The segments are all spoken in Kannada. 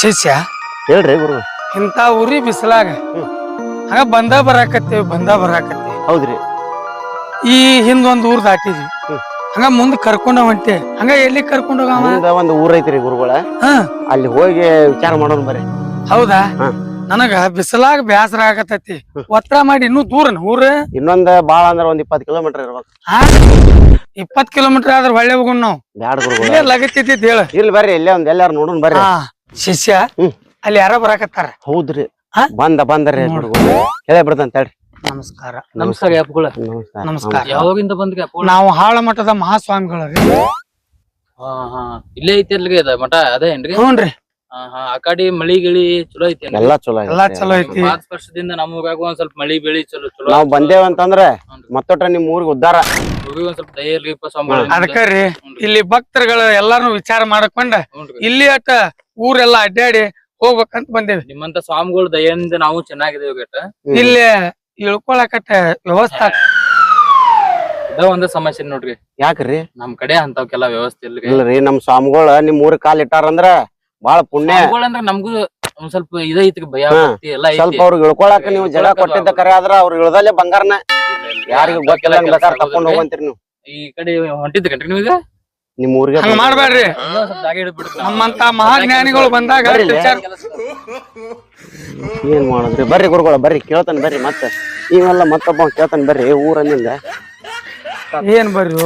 ಶಿಷ್ಯ ಹೇಳ್ರಿ ಗುರು. ಇಂಥ ಊರಿ ಬಿಸಿಲಾಗ. ಹಂಗ ಬಂದ ಬರಾಕತ್ತೇವಿ ಬಂದ ಬರಾಕತ್ತೇವಿ. ಹೌದ್ರಿ. ಈ ಹಿಂದೊಂದ್ ಊರ್ ದಾಟಿದ್ವಿ. ಹಂಗ ಮುಂದ್ ಕರ್ಕೊಂಡ ಹೊಂಟೆ ಹಂಗ ಎಲ್ಲಿ ಕರ್ಕೊಂಡ ಒಂದ್ ಒಂದು ಊರ್ ಐತ್ರಿ ಗುರುಗಳ. ಅಲ್ಲಿ ಹೋಗಿ ವಿಚಾರ ಮಾಡೋಣ ಬರ್ರಿ. ಹೌದಾ. ನನಗ ಬಿಸಿಲಾಗ ಬ್ಯಾಸರ ಆಗತೈತಿ. ಒತ್ತರ ಮಾಡಿ ಇನ್ನೂ ದೂರ ಊರ? ಇನ್ನೊಂದ್ ಬಾಳ ಅಂದ್ರ ಒಂದ್ ಇಪ್ಪತ್ ಕಿಲೋಮೀಟರ್ ಇರ್ಬೇಕು. ಇಪ್ಪತ್ ಕಿಲೋಮೀಟರ್ ಆದ್ರೆ ಒಳ್ಳೆ ಹೋಗೋಣ ನಾವು. ಬ್ಯಾಡ ಗುರುಗಳ. ಇಲ್ಲೇ ಲಗತ್ತಿದ್ದಿದ್ ಹೇಳ. ಇಲ್ಲಿ ಬರ್ರಿ ಇಲ್ಲೇ ಒಂದ್ ಎಲ್ಲಾರು ನೋಡೋಣ ಬರ್ರಿ. ಶಿಷ್ಯ ಅಲ್ಲಿ ಯಾರ ಬರಾಕತ್ತಾರ? ಹೌದ್ರಿ? ಬಂದ ಬಂದ್ರೆ ಹೇಳಿ ಹೇಳೇ ಬಿಡ್ತಾನ ತಡ್ರಿ ನಮಸ್ಕಾರ. ನಮಸ್ಕಾರ. ಯಾಪುಗಳ. ನಮಸ್ಕಾರ. ನಮಸ್ಕಾರ. ಯಾವಾಗಿಂದ ಬಂದ್ ಯಾಪುಗಳ? ನಾವು ಹಾಳ ಮಠದ ಮಹಾಸ್ವಾಮಿಗಳ ಹಾ ಹಾ. ಇಲ್ಲೇ ಐತಿ ಅಲ್ರಿ ಅದ ಮಠ? ಅದೇ ಏನ್ರಿ? ಹ್ಞೂನ್ರಿ ಹಾ ಹಾ. ಆ ಕಡೆ ಮಳಿ ಗಿಳಿ ಚಲೋ ಐತಿ? ಎಲ್ಲಾ ಚಲೋ ಐತ್ರಿ. ಎಲ್ಲಾ ಚಲೋ ಐತಿ. ಪಾಂಚ್ ವರ್ಷದಿಂದ ನಮ್ ಊರಾಗ ಒಂದ್ ಸ್ವಲ್ಪ ಮಳಿ ಬೆಳಿ ಚಲೋ ಚಲೋ ನಾವು ಬಂದೇವ ಅಂತಂದ್ರೆ ಮತ್ತೊಟ್ಟ ನಿಮ್ ಊರಿಗೆ ಉದ್ದಾರ. ಊರಿಗ್ ಒಂದ್ ಸ್ವಲ್ಪ ದಯ ಇರ್ಲಿಪ್ಪ ಅದಕ್ಕ ರೀ. ಇಲ್ಲಿ ಭಕ್ತರುಗಳು ಎಲ್ಲಾರು ವಿಚಾರ ಮಾಡಕೊಂಡ ಇಲ್ಲಿ ಅಟ ಊರೆಲ್ಲ ಅಡ್ಡಾಡಿ ಹೋಗ್ಬೇಕಂತ ಬಂದೇವಿ. ನಿಮ್ಮಂತ ಸ್ವಾಮಿಗಳ ದಯಿಂದ ನಾವು ಚೆನ್ನಾಗಿದ್ದೇವೆ ಗಟ್ಟ. ಇಲ್ಲಿ ಇಳ್ಕೊಳಕಟ್ಟ ವ್ಯವಸ್ಥೆ ಇದ ಒಂದ ಸಮಸ್ಯೆ ನೋಡ್ರಿ. ಯಾಕ್ರಿ? ನಮ್ ಕಡೆ ಅಂತವಕ್ಕೆಲ್ಲ ವ್ಯವಸ್ಥೆ ಇಲ್ರಿ. ಇಲ್ರಿ ನಮ್ ಸ್ವಾಮಿಗಳ ನಿಮ್ ಊರ್ ಕಾಲ್ ಇಟ್ಟಾರಂದ್ರ ಬಾಳ ಪುಣ್ಯ. ಸ್ವಾಮಿಗಳ್ ಅಂದ್ರ ನಮ್ಗೂ ಒಂದ್ ಸ್ವಲ್ಪ ಇದೈತಿ ಭಯ ಹಾ. ಭಕ್ತಿ ಎಲ್ಲ ಐತಿ ಸ್ವಲ್ಪ ಅವ್ರಿಗೆ ಇಳ್ಕೊಳಕ ನೀವು ಜಡ ಕೊಟ್ಟಿದ್ದ ಕರೆ ಆದ್ರ ಅವ್ರು ಇಳ್ದಲ್ಲೇ ಬಂಗಾರನ. ಯಾರಿಗೂ ಗೊತ್ತಿಲ್ಲ ಬೇಕಾದ್ರೆ ತಕೊಂಡ್ ಹೋಗಂತೀರಿ ನೀವು. ಈ ಕಡೆ ಹೊಂಟಿದ್ರಿ ನೀವೀಗ? ನಿಮ್ ಊರಿಗೆ ಹಂಗ ಮಾಡ್ಬೇಡ್ರಿ. ನಮ್ಮಂತ ಮಹಾಜ್ಞಾನಿಗಳು ಬಂದಾಗ. ವಿಚಾರ ಏನ್ ಮಾಡುದ್ರಿ? ಬರ್ರಿ ಗುರುಗಳ ಬರ್ರಿ ಕೇಳ್ತಾನೆ ಬರ್ರಿ ಮತ್ತೆ. ಇವೆಲ್ಲ ಮತ್ತೊಬ್ಬ ಕೇಳ್ತಾನೆ ಬರ್ರಿ ಊರನ್ನಿಂದ ಏನ್ ಬರ್ರಿ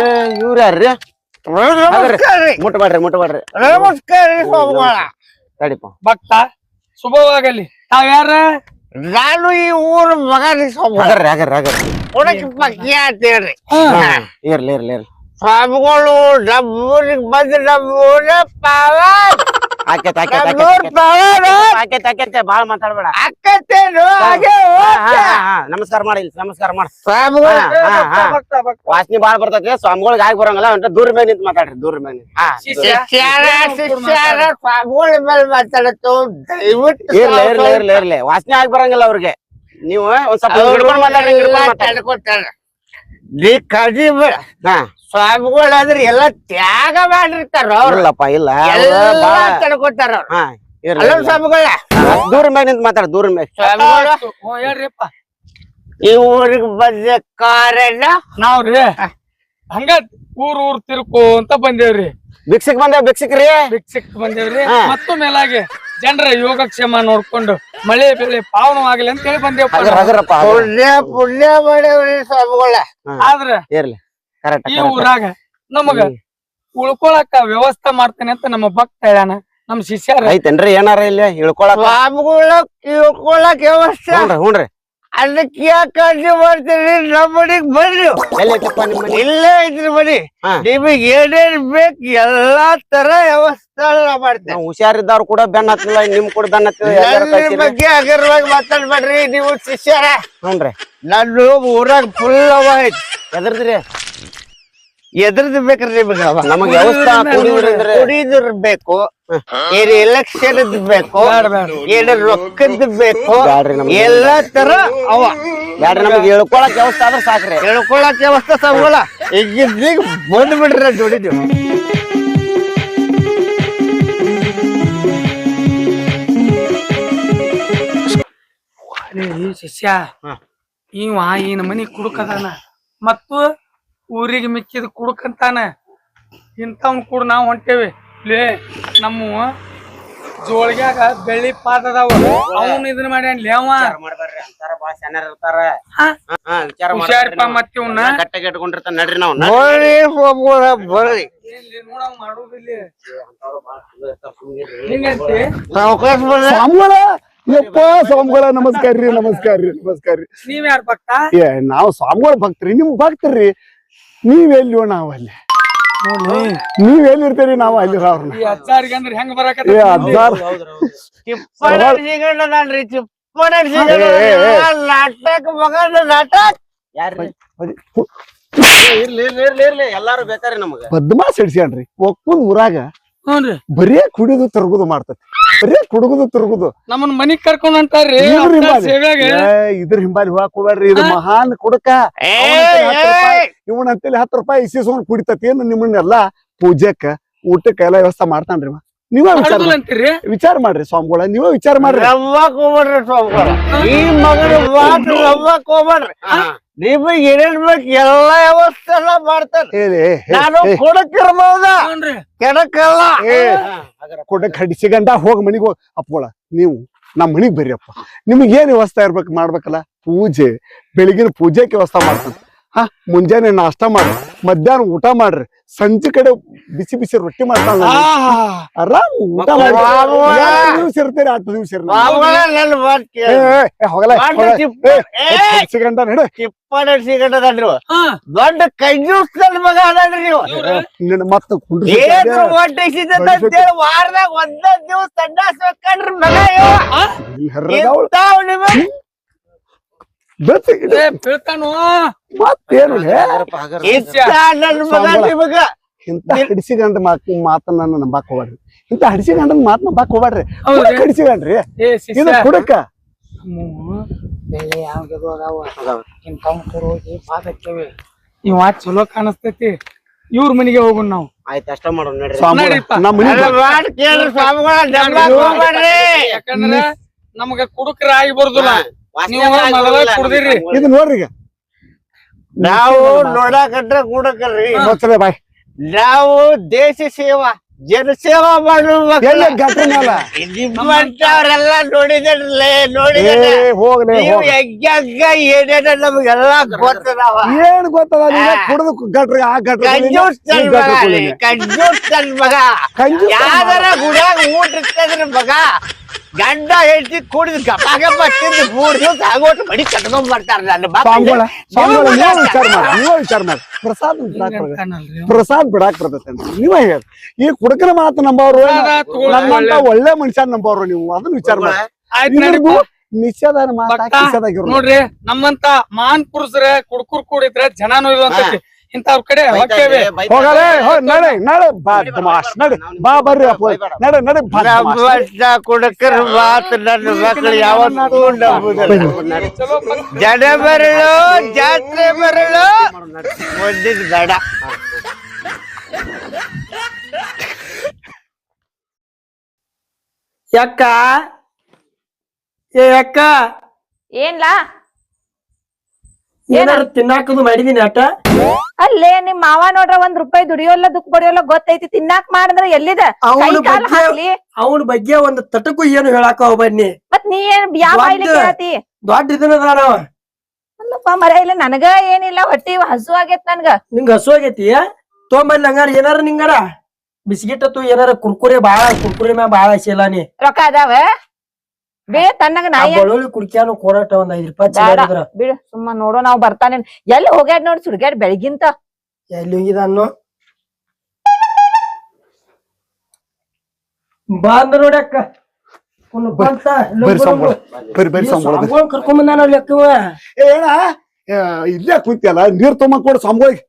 ಏ ಇವ್ರ ಯಾರ್ರಿ? ಮುಟ್ಬೇಡ್ರಿ ಮುಟ್ಬೇಡ್ರಿ. ತಡಿಪ ಭಕ್ತ ಶುಭವಾಗಲಿ. ತಾವ್ಯಾರ ನಾನು ಈ ಊರ್ ಮಗ ಆಗರ್ರಿ ಆಗರ್ರಿ ಆಗರ್ರಿ ಹುಡುಕಿ ಪಕ್ಕಿ ಅಂತೇಳ್ರಿ ಇರ್ಲಿ ಇರ್ಲಿ ಇರ್ಲಿ. ಸ್ವಾಮಿಗಳು ನಮ್ಮ ಊರಿಗೆ ಬಂದು ನಮ್ಮ ಊರ ಪಾವ. ಆಕೇತ್ ಆಕೇತ್ ನಮ್ಮ ಊರ್ ಪಾವನ ಆಕೇತ್ ಆಕೇತ್ ಬಾಳ ಮಾತಾಡ್ಬೇಡ. ಅಕ್ಕತ್ತೇನು? ಹಾಗೆ ಹಾ, ಹಾ, ಹಾ, ನಮಸ್ಕಾರ ಮಾಡಿ ಇಲ್ಲಿ ನಮಸ್ಕಾರ ಮಾಡ. ಸ್ವಾಮಿಗಳು ಹಾ, ಹಾ. ಭಕ್ತ ಭಕ್ತ ವಾಸನಿ ಬಾಳ ಬರ್ತೈತಿ. ಸ್ವಾಮಿಗಳಿಗೆ ಆಗಿ ಬರಂಗಲ್ಲ ಅಂತ ದೂರ ಮೇಲೆ ನಿಂತ್ ಮಾತಾಡ್ರಿ ದೂರ ಮೇಲೆ ನಿಂತ್. ಹಾ ಶಿಷ್ಯ ಶಿಷ್ಯಾರ ಶಿಷ್ಯಾರ ಸ್ವಾಮಿಗಳ ಮೇಲೆ ಮಾತಾಡತ್ತು? ದಯವಿಟ್ಟು ಇರ್ಲಿ ಇರ್ಲಿ ಇರ್ಲಿ ಇರ್ಲಿ. ವಾಸನೆ ಆಗಿ ಬರಂಗಿಲ್ಲ ಅವ್ರಿಗೆ. ನೀವು ಒಂದ್ ಸ್ವಲ್ಪ ಹಿಡ್ಕೊಂಡ್ ಮಾತಾಡ್ರಿ ಹಿಡ್ಕೊಂಡ್ ಮಾತಾಡ್ರಿ. ತಡ್ಕೊತಾರ. ನೀ ಕಡಿ ಬೇಡ. ಹಾ. ಸ್ವಾಮಿಗಳಾದ್ರೆ ಎಲ್ಲ ತ್ಯಾಗ ಮಾಡಿರ್ತಾರ ಅವ್ರು. ಇಲ್ಲಪ್ಪ ಇಲ್ಲ. ಎಲ್ಲ ತಡ್ಕೊತಾರ ಅವ್ರು. ಹಾ ಇರ್ಲಿ ಅಲ್ಲ ಇರ್ಲಿ. ಸ್ವಾಮಿಗಳ ದೂರ ಮ್ಯಾಗ ನಿಂತ್ ಮಾತಾಡ ದೂರ ಮ್ಯಾಗ ಸ್ವಾಮಿಗಳು? ಹ್ಞೂ ಹೇಳ್ರಿಪ್ಪ. ಈ ಊರಿಗೆ ಬಂದ ಕಾರಣ? ನಾವ್ರಿ ಹಂಗ ಊರ್ ಊರ್ ತಿರ್ಕೋ ಅಂತ ಬಂದೇವ್ರಿ. ಭಿಕ್ಷಕ್ ಬಂದೇವ್ ಭಿಕ್ಷಕ್ ರೀ? ಭಿಕ್ಷಕ್ ಬಂದೇವ್ರಿ. ಹಾ. ಮತ್ತು ಮೇಲಾಗಿ ಜನರ ಯೋಗಕ್ಷೇಮ ನೋಡ್ಕೊಂಡು ಮಳೆ ಬೆಳೆ ಪಾವನವಾಗಲಿ ಅಂತ ಹೇಳಿ ಬಂದೇವಪ್ಪ ಹಗರ್. ಹಗರಪ್ಪ ಹಗರ್. ಪುಣ್ಯ ಪುಣ್ಯ ಮಾಡೇವ್ರಿ ಸ್ವಾಮಿಗಳ ಆದ್ರೆ ಇರ್ಲಿ. ಕರೆಕ್ಟ್ ಈ ಊರಾಗ ನಮಗ ಉಳ್ಕೊಳಕ ವ್ಯವಸ್ಥೆ ಮಾಡ್ತೇನೆ ಅಂತ ನಮ್ಮ ಭಕ್ತ ಹೇಳ್ಯಾನ. ನಮ್ ಶಿಷ್ಯರ ಐತೇನ್ರಿ ಏನಾರ? ಇಲ್ಲ ಇಳ್ಕೊಳಕ್ ಸ್ವಾಮಿಗಳ ಕೇಳ್ಕೊಳಕ್ ವ್ಯವಸ್ಥೆ. ಹ್ಞೂನ್ರಿ ಹ್ಞೂನ್ರಿ. ಅದಕ್ಕೆ ಯಾಕೆ ಮಾಡ್ತೀರಿ? ನಮ್ಮ ಮನೆಗ್ ಬರ್ರಿ. ಎಲ್ಲಿ ಐತಪ್ಪ ನಿಮ್ಮ ಮನೆ? ಇಲ್ಲೇ ಐತ್ರಿ ಮನಿ. ಹಾ. ನಿಮಗ್ ಏನೇನ್ ಬೇಕ್ ಎಲ್ಲಾ ತರ ವ್ಯವಸ್ಥೆ ನಾ ಮಾಡ್ತೇನೆ. ನಾವು ಹುಷಾರಿದ್ದವ್ರು ಕೂಡ ಬೆನ್ನ ಹತ್ತಿಲ್ಲ ನಿಮ್ ಕೂಡ ಬೆನ್ನ ನನ್ನ. ಬಗ್ಗೆ ಅಗರ್ವಾಗಿ ಮಾತಾಡ್ಬೇಡ್ರಿ ನೀವು ಶಿಷ್ಯರ. ಹ್ಞೂನ್ರಿ. ನಾನು ಊರಾಗ ಫುಲ್ ಅವ ಐತಿ. ಎದ್ರದ್ರಿ? ಎದ್ರದ್ ಬೇಕ್ರಿ ನಿಮಗೆ ಅವ. ನಮಗ್ ವ್ಯವಸ್ಥೆ ಕುಡಿದ್ರಿ ಕುಡಿದ್ರ ಬೇಕು. ಏನ್ ಎಲೆಕ್ಷನ್ ಬೇಕು? ಏನ್ ರೊಕ್ಕದ್ ಬೇಕು? ಎಲ್ಲಾ ತರ ಅವ. ಬ್ಯಾಡ್ರಿ ನಮಗ್ ಇಳ್ಕೊಳಕ್ ವ್ಯವಸ್ಥೆ ಆದ್ರೆ ಸಾಕ್ರಿ. ಹೇಳ್ಕೊಳಕ್ ವ್ಯವಸ್ಥೆ ಸಾಗೋಲ್ಲ ಈಗ ಬಂದ್ ಬಿಡ್ರಿ ದುಡಿದು ಅರೇ ಈ ಶಿಷ್ಯ ಹಾ. ಇವ ಈ ಮನಿ ಕುಡುಕದಾನ? ಮತ್ತು ಊರಿಗೆ ಮಿಕ್ಕಿದ ಕುಡುಕಂತಾನ. ಇಂಥವ್ನ ಕೂಡ ನಾವು ಹೊಂಟೇವಿ. ಲೇ ನಮ್ಮ ಜೋಳಿಗ್ಯಾಗ ಬೆಳ್ಳಿ ಪಾದದವ ಅವನು ಇದನ್ನ ಮಾಡ್ಯಾನ ಲೇ ಅವ. ಮಾಡ್ಬೇಡ್ರಿ ಅಂತಾರ ಬಾಳ ಸಣ್ಣರ್ ಇರ್ತಾರ. ಹಾ? ಹಾ ವಿಚಾರ ಹುಷಾರಪ್ಪ ಮತ್ತೆ ಇವ್ನ. ಗಟ್ಟಗೆ ಇಟ್ಕೊಂಡಿರ್ತಾನ ನಡ್ರಿ ನಾವು ಬರ್ರಿ. ಯಪ್ಪ ಸ್ವಾಮಿಗಳ ನಮಸ್ಕಾರ ರೀ ನಮಸ್ಕಾರ ರೀ ನಮಸ್ಕಾರ ರೀ ನೀವ್ ಯಾರ ಭಕ್ತ? ಏ ನಾವು ಸ್ವಾಮಿಗಳ ಭಕ್ತರಿ ನಿಮ್ ಭಕ್ತರಿ. ನೀವ್ ಎಲ್ಲಿ ನಾವು ಅಲ್ಲಿ ನೋಡಿ ನೀವ್ ಎಲ್ಲಿರ್ತೀರಿ ನಾವು ಅಲ್ಲಿ ಅವ್ರನ್ನ ಏ ಏ. ನಾಟಕ ಮಗನ ಎಲ್ಲಾರು ಬೇಕಾರಿ ನಮಗ. ಬದ್ಮಾಸ್ ಹಿಡ್ಸ್ಯಾನ್ರಿ. ಒಕ್ಕುಂದ್ ಊರಾಗ ಬರೀ ಬರೇ ಕುಡಿದು ತರ್ಗುದು ಮಾಡ್ತತಿ. ಬರೇ ಕುಡುಗುದು ತಿರುಗುದು. ನಮ್ಮನ್ ಮನಿಗ್ ಕರ್ಕೊಂಡ್ ಅಂತಾರ್ರಿ ಹಿಂಬಾಲಿ. ಸೇವ್ಯಾಗ. ಏ, ಇದ್ರ ಹಿಂಬಾಲಿ ಹೋಗಾಕ್ ಹೋಗ್ಬೇಡ್ರಿ ಇದು ಮಹಾನ್ ಕುಡಕ. ಏ ಇವನಂತೇಳಿ ಹತ್ತು ರೂಪಾಯಿ ಇಸಿಸ್ಕೊಂಡ್ ಕುಡಿತತಿ ಏನು ನಿಮ್ಮನ್ನೆಲ್ಲ ಪೂಜೆಕ್ಕ ಊಟಕ್ಕ ಎಲ್ಲ ವ್ಯವಸ್ಥೆ ಮಾಡ್ತಾನ್ರಿ ಅವ. ನೀವೇ ವಿಚಾರ ಮಾಡುದಿಲ್ಲ ಮಾಡ್ರಿ. ಅಂತೀರಿ? ವಿಚಾರ ಮಾಡ್ರಿ ಸ್ವಾಮಿಗಳ ನೀವೇ ವಿಚಾರ ಮಾಡ್ರಿ. ರವ್ವಕ್ ಹೋಗ್ಬೇಡ್ರಿ ಸ್ವಾಮಿಗಳ. ಈ ಮಗನ ಮಾತು ರವ್ವಕ್ ಹೋಗ್ಬೇಡ್ರಿ. ನಿಮಗ್ ಏನೇನ್ ಬೇಕು ಎಲ್ಲಾ ವ್ಯವಸ್ಥೆ ಎಲ್ಲ ಮಾಡ್ತಾರೆ ಏ, ಏ, ಏ, ನಾನು ಏ, ಕೊಡಕ್ಕಿರ್ಬಹುದ ಹ್ಞೂನ್ರಿ. ಕೆಡಕಲ್ಲ? ಏ, ಕೊಡಕ್ ಹಡಿಸಿ ಗಂಡ ಹೋಗ್ ಮನಿಗ್ ಹೋಗ್. ಅಪ್ಪಗಳ ನೀವು ನಮ್ ಮನಿಗ್ ಬರ್ರಿ ಅಪ್ಪ ನಿಮ್ಗೆ ಏನ್ ವ್ಯವಸ್ಥೆ ಇರ್ಬೇಕು ಮಾಡ್ಬೇಕಲ್ಲ? ಪೂಜೆ ಬೆಳಿಗಿನ ಪೂಜೆಗೆ ವ್ಯವಸ್ಥೆ ಮಾಡ್ತಾನೆ. ಹಾ ಮುಂಜಾನೆ ನಾಷ್ಟ ಮಾಡ್ರಿ ಮಧ್ಯಾಹ್ನ ಊಟ ಮಾಡ್ರಿ. ಸಂಜೆ ಕಡೆ ಬಿಸಿ ಬಿಸಿ ರೊಟ್ಟಿ ಮಾಡ್ತಾನ ಆರಾಮ್ ಊಟ ಮಾಡಿ. ಎರಡ್ ದಿವ್ಸ ಇರ್ತೀರಿ ಹತ್ತು ದಿವ್ಸ ನಡು. ಸಿಗಟ್ಟದನ್ರಿ ದೊಡ್ಡ ಕಂಜೂಸ್ ನನ್ ಮಗ ಅದನ್ರಿ ನೀವು. ನಿನ್ನ ಮತ್ತೆ ಸಿದ್ಧತೆ ವಾರದಾಗ ಒಂದ ದಿವಸ ತಂಡಾಸ್ಬೇಕಂಡ್ರಿ ಮಗ ಇವ ಏ ಬೀಳ್ತಾನು ಮತ್ತೇನು ಇಂತ ನಿಮಗ ಮಾತನ್ನ ನಂಬಾಕ್ ಹೋಗ್ಬೇಡ್ರಿ ಇಂತ ಹಡಿಸಿ ಗಂಡನ ಮಾತ್ ನಂಬಾಕ್ ಹೋಗ್ಬೇಡ್ರಿ ಹೌದ್ರಿ? ಹಡಿಸಿ ಗಂಡ್ರಿ ಏ ಇದು ಕುಡಕ. ನಮ್ಮವು ಬೆಳೆ ಯಾವ್ದು ಅದಾವ. ಇಂಥವ್ ಹೋಗಿ ಬಾದಕ್ಕೇವಿ ಇವ ಚಲೋ ಕಾಣಿಸ್ತೈತಿ. ಇವ್ರ ಮನೆಗೆ ಹೋಗೋಣ ನಾವು. ಆಯ್ತು ಅಷ್ಟ ಮಾಡೋಣ ನಡ್ರಿ. ನಮಗ ಕುಡುಕ್ರ ಆಗಿ ಬರುದಿಲ್ಲ. ಇದು ನೋಡ್ರಿ ಈಗ. ನಾವು ನೋಡಾಕಂದ್ರೆ ಕೂಡಕಲ್ರಿ. ಗೊತ್ತಲೇ ಬಾಯ್. ನಾವು ದೇಶ ಸೇವಾ ಜನ ಸೇವಾ ಮಾಡುವ ನಿಮ್ಮಂತವ್ರೆಲ್ಲ ನೋಡಿದ್ರಲ್ಲೇ ಏ ನೋಡಿದ್ರೆ ಹೋಗ್ಲೇ ನೀವು ಹೋಗ್ ಹೆಗ್ಗ ಏನೇನ ನಮ್ಗೆಲ್ಲ ಗೊತ್ತದಾವ ಏನ್ ಗೊತ್ತದ? ಕುಡ್ದು ಗಟ್ರಿ ಆ ಗಟ್ರ ಕಂಜೂಸ್ ಕಂಜೂಸ್ ಮಗ. ಯಾವ್ದಾರ ಗುಡ್ಯಾಗ ಊಟ ಇರ್ತದ್ರ ಮಗ? ಗಂಡ ಹೆಂಡತಿ ಕುಡಿದು ಗಪ್ಪ ತಿಂದು ಮೂರ್ ದಿವಸ ಆಗೋಟು ಮಡಿ ಕಟ್ಕೊಂಡ್ ಬರ್ತಾರ ನನ್ನ ನೀವು ವಿಚಾರ ಮಾಡಿ ನೀವೇ ವಿಚಾರ ಮಾಡಿ. ಪ್ರಸಾದ್ ಬಿಡಾಕ್ ಬರ್ತೈತೆ ಪ್ರಸಾದ್ ಬಿಡಾಕ್ ಬರ್ತೈತೆ ನೀವ ಹೇಳಿ ಈ ಕುಡಕನ ಮಾತು ನಂಬವ್ರು ನಮ್ಮಂತ ಒಳ್ಳೆ ಮನುಷ್ಯ ನಂಬವ್ರು ನೀವು. ಅದನ್ನ ವಿಚಾರ ಮಾಡಿ. ನಿಷೇಧ ಇದ್ರದ್ದು ನಡೀಪ್ಪ. ಮಾತಾ ಭಕ್ತ, ಕಿಸದಾಗಿರೋ ನೋಡ್ರಿ ನಮ್ಮಂತ ಮಾನ್ ಪುರುಷರ ಕುಡ್ಕುರ್ ಕೂಡಿದ್ರೆ ಜನ ನೋಯ್ದಂತೈತಿ ಇಂಥವ್ರ ಕಡೆ ಹೊಕ್ಕೇವಿ ಹೋಗಲೇ ನಡೆ ನಡೆ ಬಾ ತಮಾಷ್ ನಡೆ ಬಾ ಬರ್ರಿ ಅಪ್ಪ ನಡೆ ನಡೆ ಕುಡಕರ ಮಾತು ನನ್ನ ಮಕ್ಕಳು ಯಾವತ್ತೂ ನಂಬುದಿಲ್ಲ ಜನ ಬರಲು ಜಾತ್ರೆ ಬರಲು. ಒಂದಿದ್ ಬೇಡ ಯಕ್ಕ ಏ ಅಕ್ಕ ಏನ್ಲಾ? ಏನಾರ ತಿನ್ನಾಕದು ಮಾಡಿದೀನಿ ಆಟ? ಅಲ್ಲೇ ನಿಮ್ ಮಾವ ನೋಡ್ರ ಒಂದ್ ರೂಪಾಯಿ ದುಡಿಯೋಲ್ಲ ದುಃಖ ಬಡಿಯೋಲ್ಲ ಗೊತ್ತೈತಿ ತಿನ್ನಾಕ್ ಮಾಡಿದ್ರ ಎಲ್ಲಿದ? ಅವನ ಬಗ್ಗೆ ಹಾಕ್ಲಿ. ಅವನ ಬಗ್ಗೆ ಒಂದ್ ತಟಕು ಏನು ಹೇಳಾಕ ಹೋಗ್ಬನ್ನಿ ಮತ್ ನೀ ಏನ್ ಯಾವ ಬಾಯ್ಲಿ ದೊಡ್ಡ- ಕೇಳತಿ? ದೊಡ್ಡ ಇದನ್ನದಾನವ ಅಲ್ಲಪ್ಪ ಮರ ಇಲ್ಲ ನನಗ ಏನಿಲ್ಲ ಹೊಟ್ಟಿ ಹಸು ಆಗೇತ್ ನನ್ಗ. ನಿಂಗ ಹಸು ಆಗೈತಿ? ತೊಂಬಲ್ಲಿ ಹಂಗಾರ ಏನಾರ ನಿಂಗಾರ ಬಿಸ್ಕಿಟ್ ಏನಾರ ಕುರ್ಕುರೆ ಬಾಳ ಕುರ್ಕುರೆ ಮ್ಯಾಲ ಬಾಳ ಹಸಿಲ್ಲ ನೀ. ರೊಕ್ಕ ಅದಾವ? ಬೇ ತನ್ನಗ ಆ ನಾಯಿ ಬಳುವಳಿ ಕುಡ್ಕ್ಯಾನು ಕೋರಾಟ ಒಂದ್ ಐದ್ ರೂಪಾಯಿ ಬೇಡ. ಚಿಲ್ಲರಿದ್ರ ಬಿಡು ಸುಮ್ಮ ನೋಡೋ ನಾವ್ ಬರ್ತಾನೆ. ಎಲ್ಲಿ ಹೋಗ್ಯಾಡ್ ನೋಡ್ ಸುಡ್ಗ್ಯಾಡ್ ಬೆಳಗಿಂತ? ಎಲ್ಲಿ ಹೋಗಿದಾನು ಬಂದ ನೋಡಕ್ಕ ಕರ್ಕೊಂಡ್ ಬಂದಾನ ಲೆಕ್ಕವ? ಏನ ಏ, ಇಲ್ಲೇ ಕುಂತಿಯಲ್ಲ ನೀರ್ ತುಂಬ ಕೊಡು ಸಂಬಳಿಗೆ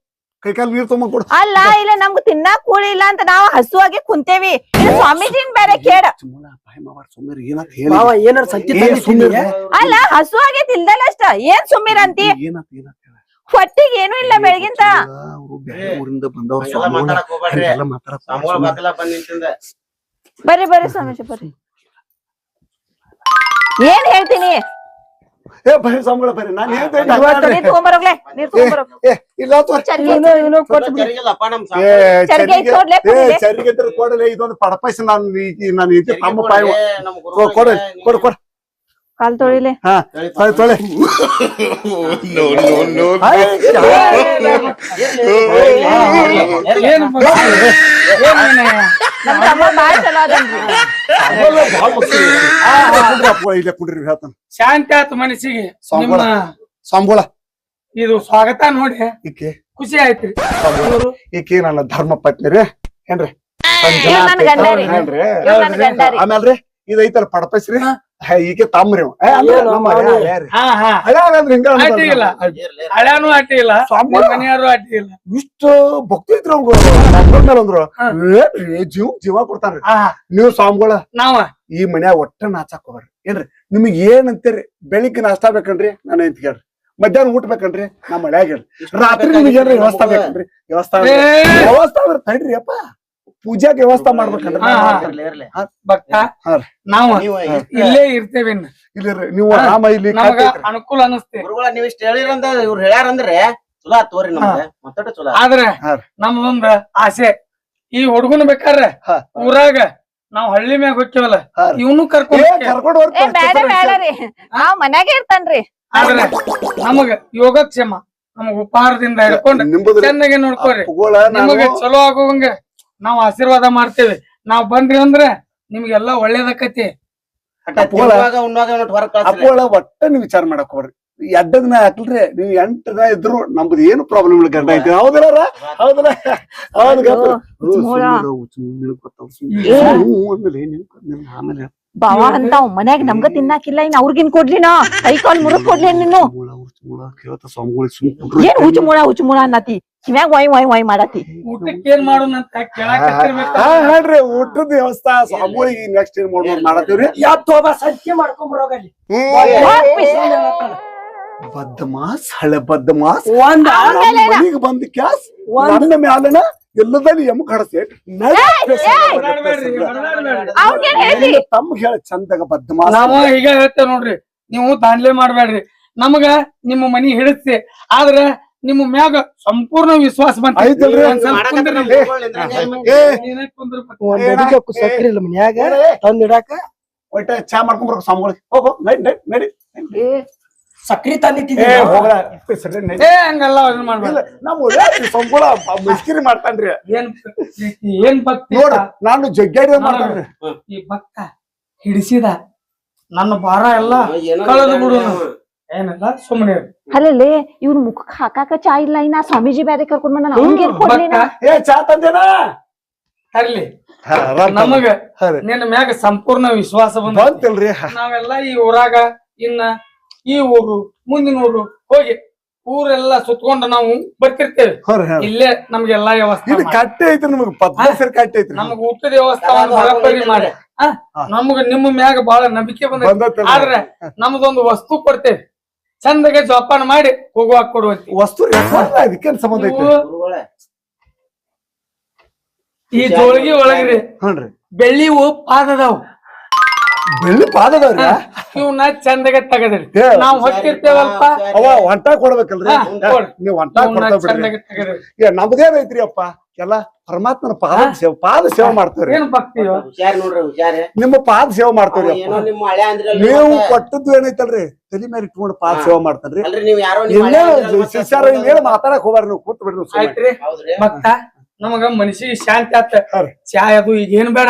ಕೈ ಕಾಲು ನೀರ್ ತೊಗೊಂಬ ಕೊಡು ಅಲ್ಲ ಇಲ್ಲ ನಮ್ಗ್ ತಿನ್ನಾಕ್ ಕೂಳಿ ಇಲ್ಲ ಅಂತ ನಾವು ಹಸುವಾಗಿ ಕುಂತೇವಿ. ಇದು ಸ್ವಾಮೀಜಿನ್ ಬೇರೆ ಕೇಳ ಸುಮ್ಮನೆ ಬಾಯಿ ಮಾವಾರ್ ಸುಮ್ಮನೆ ಏನಾತ್ ಹೇಳಿ? ಮಾವ ಏನಾರ ಸತ್ತಿ ಏ, ಸುಮ್ನಿರ್ರಿ. ಅಲ್ಲ ಹಸುವಾಗಿ ತಿಲ್ದಲ್ಲ ಅಷ್ಟ. ಏನ್ ಸುಮ್ಮಿರ ಅಂತಿ? ಏನಾತ್ ಏನಾತ್ ಹೇಳ ಹೊಟ್ಟಿಗೆ ಏನು ಇಲ್ಲ ಬೆಳಗಿಂತ. ಅವ್ರು ಬೇರೆ ಊರಿಂದ ಬಂದವ್ರು ಎಲ್ಲ ಮಾತಾಡಕ್ ಹೋಗ್ಬೇಡ್ರಿ. ಎಲ್ಲ ಮಾತಾಡಕ್ ಸಾಮೂಲ ಹೋಗ್ಬೇಡ್ರಿ. ಬಾಕಲ ಬಂದ್ ನಿಂತಿಂದ. ಬರ್ರಿ ಬರ್ರಿ ಸ್ವಾಮೀಜಿ ಬರ್ರಿ. ಏನ್ ಹೇಳ್ತೀನಿ? ಏ ಬರ್ರಿ ಸಂಬಳ ನಾನು ಹೇಳ್ತೇನೆ ನೀರ್ ತಗೊಂಬರೋಗ್ಲೆ ನೀರ್ ತಗೊಂಬರೋ ಏ ಇಲ್ಲ ತೋ ಚರ್ಗಿ ಏನೋ ಏನೋ ಕೊಟ್ಟು ಬಿಡಿ. ಕರಿಗಿಲ್ಲಪ್ಪ ನಮ್ ಏ ಸಾಂಬಾರ್. ಚರ್ಗಿ ಐತ್ ಏ ಕೊಡ್ಲೆ. ಇದ್ರೆ ಕೊಡಲೆ ಇದೊಂದು ಪಡಪೈಸ ನಾನು ಈ- ನಾನು ಇದು ತಮ್ಮ ಪಾಯ ಕೊಡು ಕೊಡು ಕೊಡು ಕಾಲ್ ತೊಳಿಲೆ ಹಾ. ತೊಳೆ ನೋ ನೋ ನೋ? ಏನ್ ನೀನು? ನಮ್ ತಮ್ಮ ಬಾಳ್ ಚಲೋ ಅದನ್ರಿ ಇಲ್ಲೇ ಕುಡ್ರಿ ಹೇಳ್ತಾನೆ. ಶಾಂತಿ ಆಯ್ತು ಮನಸ್ಸಿಗೆ. ಸಂಬಳ. ನಿಮ್ಮ ಸಂಬಳ. ಇದು ಸ್ವಾಗತ ನೋಡಿ. ಈಕೆ. ಖುಷಿ ಆಯ್ತ್ರಿ. ಸಂಬಳ. ಈಕೆ ನನ್ನ ಧರ್ಮ ಪತ್ನಿ ರೀ. ಏನ್ರಿ. ಆಮೇಲ್ರಿ? ಇದೈತಲ್ಲ ಪಡಪಸ್ರಿ ಈಕೆ ತಮ್ರಿ. ಹಳ್ಯಾನು ಇಲ್ಲ. ಮನೆಯವರು ಇಲ್ಲ. ಇಷ್ಟು ಭಕ್ತಿ ಮೇಲೆ ಅಂದ್ರು. ಜೀವ ಜೀವ ಕೊಡ್ತಾನ್ರಿ. ನೀವು ಸ್ವಾಮಿಗಳ ನಾವ? ಈ ಮನ್ಯಾಗ ಒಟ್ಟ ನಾಚಾಕ್ ಹೋಗ್ರಿ. ಏನ್ರಿ ನಿಮಗ್ ಏನ್ ಅಂತೀರಿ? ಬೆಳಿಗ್ಗೆ ನಾಷ್ಟಾ ಬೇಕನ್ರಿ? ನಾನು ಎಂತ ಕೇಳ್ರಿ. ಮಧ್ಯಾಹ್ನ ಊಟ ಬೇಕನ್ರಿ? ನಮ್ಮ ಮನ್ಯಾಗ ರಾತ್ರಿ ನಿಮ್ಗೆ ಏನ್ರಿ ವ್ಯವಸ್ಥೆ ಬೇಕನ್ರಿ? ವ್ಯವಸ್ಥೆ ವ್ಯವಸ್ಥಾ ವ್ಯವಸ್ಥೆ ಅಂದ್ರೆ ತಡ್ರಿ ಅಪ್ಪ. ಪೂಜಾಕ್ ವ್ಯವಸ್ಥಾ ಮಾಡ್ಬೇಕಂದ್ರೆ ಹಾ, ಹಾ. ಭಕ್ತ ಹಾ. ನಾವು ನೀವು ಇಲ್ಲೇ ಇರ್ತೇವೆ ಇನ್ನು. ನೀವು ಆರಾಮ ಇಲ್ಲಿ ನಮಗ. ಅನುಕೂಲ ಅನಸ್ತೆ ಗುರುಗಳ ನೀವ್ ಇಷ್ಟ ಹೇಳಿರಂದ್ರ ಇವ್ರು ಹೇಳ್ಯಾರಂದ್ರೆ ಚಲೋ ಆತ್ ತೋರಿ ನಮ್ಗೆ ಮತ್ತೊಟ್ಟು ಚಲೋ ಆತ್. ಆದ್ರೆ ಹಾ. ನಮ್ದೊಂದ ಆಸೆ ಈ ಹುಡುಗನ ಬೇಕಾದ್ರೆ ಹಾ. ಊರಾಗ ನಾವ್ ಹಳ್ಳಿ ಮ್ಯಾಗ ಹೋಗ್ತೇವಲ್ಲ ಹಾ. ಇವನು ಏ ಕರ್ಕೊಂಡು ಕರ್ಕೊಂಡು ಏ ಹೋಗ್ತಾರೆ ಬೇಡ ಬೇಡ ರೀ ನಾವ್ ಮನ್ಯಾಗೆ ಇರ್ತಾನ್ರಿ ಆದ್ರೆ ನಮಗ ಯೋಗಕ್ಷೇಮ ನಮಗ ಉಪಹಾರದಿಂದ ಹಿಡ್ಕೊಂಡು ನಿಂಬುದ್ರಿ ಚೆನ್ನಾಗಿ ನೋಡ್ಕೋರಿ ಅಪ್ಪುಗಳ ನಾನು ನಿಮಗೆ ಚಲೋ ಆಗುವಂಗ ನಾವ್ ಆಶೀರ್ವಾದ ಮಾಡ್ತೇವೆ. ನಾವ್ ಬಂದ್ರಿ ಅಂದ್ರೆ ನಿಮ್ಗೆಲ್ಲ ಒಳ್ಳೇದಕ್ಕತಿ. ಅಪ್ಪುಗಳ ಒಟ್ಟ ನೀವು ವಿಚಾರ ಮಾಡಕ್ ಹೋಗ್ರಿ ಎಡ್ಡ ದಿನ ಹಾಕ್ಲ್ರಿ ನೀವು ಎಂಟ ದಿನ ಇದ್ರು ನಮ್ದು ಏನು ಪ್ರಾಬ್ಲಮ್ ಇಲ್ಲ ಗಂಡ ಐತಿ ಹೌದಿಲ್ಲ ಹೌದಲ್ಲ ಆಮೇಲೆ ಬಾವ ಅಂತಾವ್ ಮನ್ಯಾಗ ನಮ್ಗ ತಿನ್ನಾಕಿಲ್ಲ ಇನ್ ಅವ್ರಿಗಿನ್ ಕೊಡ್ಲಿ ನಾ. ಕೈ ಕಾಲ್ ಮುರಿದ್ ಕೊಡ್ಲಿ ನೀನು. ಏನ್ ಹುಚ್ಚು ಮುಳ ಹುಚ್ಚು ಮುಳ ಅನ್ನತಿ? ಕಿವ್ಯಾಗ ವೈ ವೈ ವೈ ಮಾಡತಿ ಊಟಕ್ಕೆ ಏನ್ ಮಾಡೋಣ ಅಂತ ಕೇಳಾಕತ್ತಿರ್ಬೇಕು ಹಾ ಹೇಳ್ರಿ ಊಟದ ವ್ಯವಸ್ಥೆ ಸ್ವಾಮಿಗಳಿಗೆ ನೆಕ್ಸ್ಟ್ ಏನ್ ಮಾಡೋಣ ಮಾಡತ್ತೀವ್ರಿ ಯಾತ್ ಹೋಗ ಸಂಖ್ಯೆ ಮಾಡ್ಕೊಂಬರೋಗಲ್ಲಿ ಬದ್ಮಾಸ್ ಹಳೆ ಬದ್ಮಾಸ್ ಒಂದ ಮನೆಗೆ ಬಂದ ಕ್ಯಾಸ್ ನನ್ನ ಮ್ಯಾಲನ ಎಲ್ಲದಲ್ಲಿ ಎಂ ಕಡಸಿ ತಮ್ಮ ಹೇಳ ಚಂದಾಗ ಬದ್ಮಾಸ್ ನಾವ ಈಗ ಹೇಳ್ತೇವೆ ನೋಡ್ರಿ ನೀವು ದಾಂಡ್ಲೆ ಮಾಡ್ಬೇಡ್ರಿ ನಮಗ ನಿಮ್ಮ ಮನಿ ಹಿಡಿಸಿ ಆದ್ರ ನಿಮ್ಮ ಮ್ಯಾಗ ಸಂಪೂರ್ಣ ವಿಶ್ವಾಸ ಸಕ್ರಿ ಇಲ್ಲ ಮನ್ಯಾಗ ತಂದ್ ಇಡಾಕ ಒಟ್ಟ ಚಾ ಮಾಡ್ಕೊಂಡ್ ಬರ್ಬೇಕು ಸ್ವಾಮಿಗಳಿಗೆ. ಹೋಗೋ ನಡಿ ನಡಿ ನಡಿ. ಸಕ್ರಿ ಹಂಗಲ್ಲ. ಮಾಡ್ಬೇಡ. ನಮ್ಮ ಒಳ್ಳೆ ಸಂಬಳ ಮಿಸ್ಕಿರಿ ಮಾಡ್ತಾನ್ರಿ? ಏನ್ ಏನ್ ಭಕ್ತಿ ನೋಡ ನಾನು ಜಗ್ಗಾಡಿ ಮಾಡ್ತಾನ್ರಿ. ಈ ಭಕ್ತ ಹಿಡಿಸಿದ ನನ್ನ ಭಾರ ಎಲ್ಲ ಕಳೆದು ಬಿಡು. ಏನಲ್ಲ ಸುಮ್ಮನೆ. ಅಲ್ಲಲ್ಲಿ ಇವ್ನ ಮುಖಕ್ ಹಾಕಾಕ ಚಾ ಇಲ್ಲ ಇನ್ನ ಸ್ವಾಮೀಜಿ ಬ್ಯಾರೆ ಕರ್ಕೊಂಡ್ ಬಂದ ಏ ಚಾ ತಂದೇನಾ? ಹರ್ಲಿ ನಮಗ ನಿನ್ನ ಮ್ಯಾಗ ಸಂಪೂರ್ಣ ವಿಶ್ವಾಸ ಬಂದ ಬಂತಿಲ್ರಿ. ನಾವೆಲ್ಲ ಈ ಊರಾಗ ಇನ್ನ ಈ ಊರು ಮುಂದಿನ ಊರು ಹೋಗಿ ಊರೆಲ್ಲ ಸುತ್ಕೊಂಡು ನಾವು ಬರ್ತಿರ್ತೇವೆ. ಇಲ್ಲೇ ಇಲ್ಲೇ ನಮ್ಗೆಲ್ಲಾ ವ್ಯವಸ್ಥೆ. ಕಟ್ಟೆ ಐತ್ರಿ ನಮಗ್ ಪದ್ಮ ಸರಿ ಕಟ್ಟೆ ಐತ್ರಿ. ನಮಗ್ ಊಟದ ವ್ಯವಸ್ಥೆ ಮಾಡಿ. ನಮಗ ನಿಮ್ಮ ಮ್ಯಾಗ ಬಹಳ ನಂಬಿಕೆ ಬಂದ. ಆದ್ರೆ ನಮ್ದೊಂದು ವಸ್ತು ಕೊಡ್ತೇವೆ. ಚಂದಗೆ ಜೋಪಾನ ಮಾಡಿ ಹೋಗುವಾಗ ಕೊಡುವಂತ. ವಸ್ತು ಅದಕ್ಕೇನ್ ಸಂಬಂಧ ಐತಿ? ಈ ಜೋಳಿಗೆ ಒಳಗ್ರಿ. ಹ್ಞೂನ್ರಿ ಬೆಳ್ಳಿವು ಪಾದದವು. ಬೆಳ್ಳಿ ಪಾದದವ್ರ ಇವನ್ನ ಚಂದಗೆ ತಗದ್ರಿ. ನಾವು ಹೊಟ್ಟಿರ್ತೇವಲ್ಪ ಅವ ಹೊಂಟ ಕೊಡ್ಬೇಕಲ್ರಿ. ನೀವ್ ಹೊಂಟ ಚಂದಗೆ ತೆಗದ್ರಿ. ನಮ್ದೇನೈತ್ರಿ ಅಪ್ಪ? ಎಲ್ಲ ಪರಮಾತ್ಮನ ಪಾದ ಸೇವೆ ಪಾದ ಸೇವೆ ಮಾಡ್ತೇವ್ರಿ. ಏನ್ ಭಕ್ತಿಯೋ? ಹುಷಾರ್ ನೋಡ್ರಿ ಹುಷಾರ್. ನಿಮ್ಮ ಪಾದ ಸೇವೆ ಮಾಡ್ತೇವ್ರಿ ಏನೋ ನಿಮ್ಮ ಹಳೆ ಅಂದ್ರೆ ನೀವು. ಕೊಟ್ಟದ್ದು ಏನೈತಲ್ರಿ? ತಲೆ ಮೇಲೆ ಇಟ್ಕೊಂಡು ಪಾದ ಸೇವ ಮಾಡ್ತಾನ್ರಿ ಅಲ್ರಿ ನೀವು ಯಾರೋ ಇನ್ನೇನು ಶಿಷ್ಯರ ಇನ್ನೇನು ಮಾತಾಡಕ್ ಹೋಗ್ರಿ ನೀವು ಕೂತ್ ಬಿಡ್ರಿ. ಆಯ್ತ್ರಿ. ಭಕ್ತ ನಮಗ ಮನಸ್ಸಿಗೆ ಶಾಂತಿ ಆತ. ಚಾಯ್ ಚಾ ಅದು ಈಗ ಏನ್ ಬೇಡ.